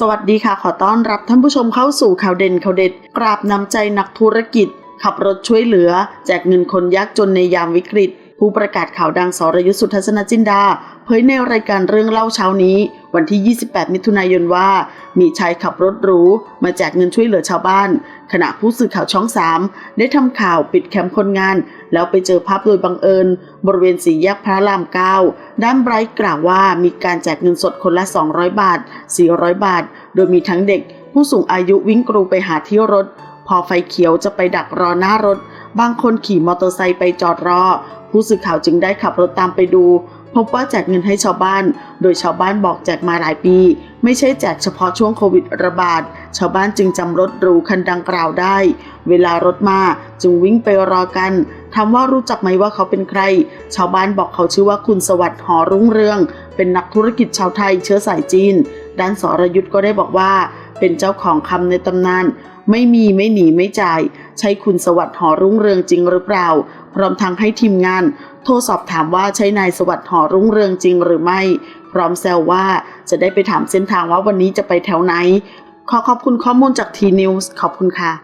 สวัสดีค่ะ ขอต้อนรับท่านผู้ชมเข้าสู่ข่าวเด่นข่าวเด็ด กราบนำใจนักธุรกิจ ขับรถช่วยเหลือ แจกเงินคนยากจนในยามวิกฤต ผู้ประกาศข่าวดังสรยุทธสุทัศนจินดา เผยในรายการเรื่องเล่าเช้านี้ วันที่ 28 มิถุนายนว่า มีชายขับรถหรูมาแจกเงินช่วยเหลือชาวบ้าน ขณะผู้สื่อข่าวช่อง3ได้ทำข่าวปิดแคมป์คนงาน แล้วไปเจอภาพโดยบังเอิญ บริเวณสี่แยกพระรามเก้าด้านไบรท์กล่าวว่ามีการแจกเงินสดคนละ 200 บาท 400 บาท โดยมีทั้งเด็ก ผู้สูงอายุวิ่งกรูไปหาที่รถ พอไฟเขียวจะไปดักรอหน้ารถ บางคนขี่มอเตอร์ไซค์ไปจอดรอ ผู้สื่อข่าวจึงได้ขับรถตามไปดู พบว่าแจกเงินให้ชาวบ้าน โดยชาวบ้านบอกแจกมาหลายปี ไม่ใช่แจกเฉพาะช่วงโควิดระบาด ชาวบ้านจึงจำรถหรูคันดังกล่าวได้ เวลารถมาจึงวิ่งไปรอกันถามว่ารู้จักไหมว่าเขาเป็นใคร ชาวบ้านบอกเขาชื่อว่าคุณสวัสดิ์หอรุ่งเรือง เป็นนักธุรกิจชาวไทยเชื้อสายจีน ด้านสรยุทธ์ก็ได้บอกว่า เป็นเจ้าของคำในตำนาน ไม่มีไม่หนีไม่จ่าย ใช่คุณสวัสดิ์หอรุ่งเรืองจริงหรือเปล่า พร้อมทั้งให้ทีมงาน โทรสอบถามว่าใช่นายสวัสดิ์หอรุ่งเรืองจริงหรือไม่ พร้อมแซวว่าจะได้ไปถามเส้นทางว่าวันนี้จะไปแถวไหน ขอขอบคุณข้อมูลจากทีนิวส์ขอบคุณค่ะ